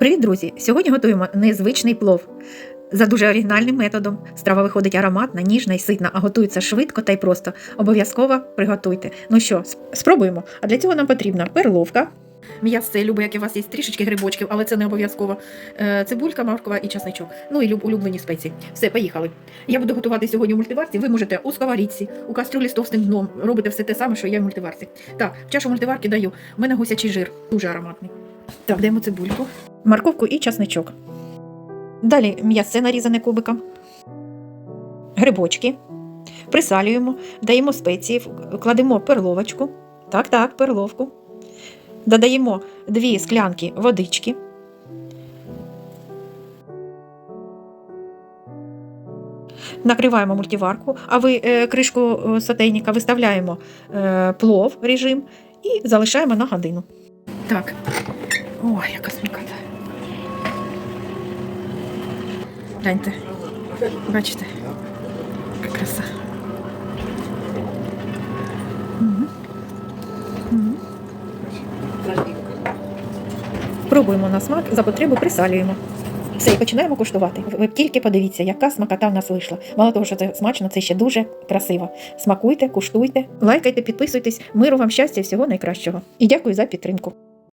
Привіт, друзі! Сьогодні готуємо незвичний плов. За дуже оригінальним методом. Страва виходить ароматна, ніжна і ситна, а готується швидко та й просто. Обов'язково приготуйте. Ну що, спробуємо. А для цього нам потрібна перловка. М'ясце, любе, як у вас є трішечки грибочків, але це не обов'язково. Е, Цибулька, морква і часничок. Ну і люб- улюблені спеції. Все, поїхали. Я буду готувати сьогодні в мультиварці. Ви можете у сковорідці, у кастрюлі з товстим дном. Робите все те саме, що я в мультиварці. Так, в чашу мультиварки даю. У мене гусячий жир, дуже ароматний. Так, даємо цибульку, морковку і часничок. Далі м'ясце нарізане кубиком, грибочки, присалюємо, даємо спеції, кладемо перловочку. Так, так, перловку. Додаємо дві склянки водички. Накриваємо мультиварку, а ви е, кришку е, сотейника виставляємо е, плов режим і залишаємо на годину. Так. Ой, яка смакота. Гляньте. Бачите? Яка краса. Пробуємо на смак, за потребу присалюємо. Все, і починаємо куштувати. Ви тільки подивіться, яка смакота в нас вийшла. Мало того, що це смачно, це ще дуже красиво. Смакуйте, куштуйте, лайкайте, підписуйтесь. Миру вам щастя і всього найкращого. І дякую за підтримку.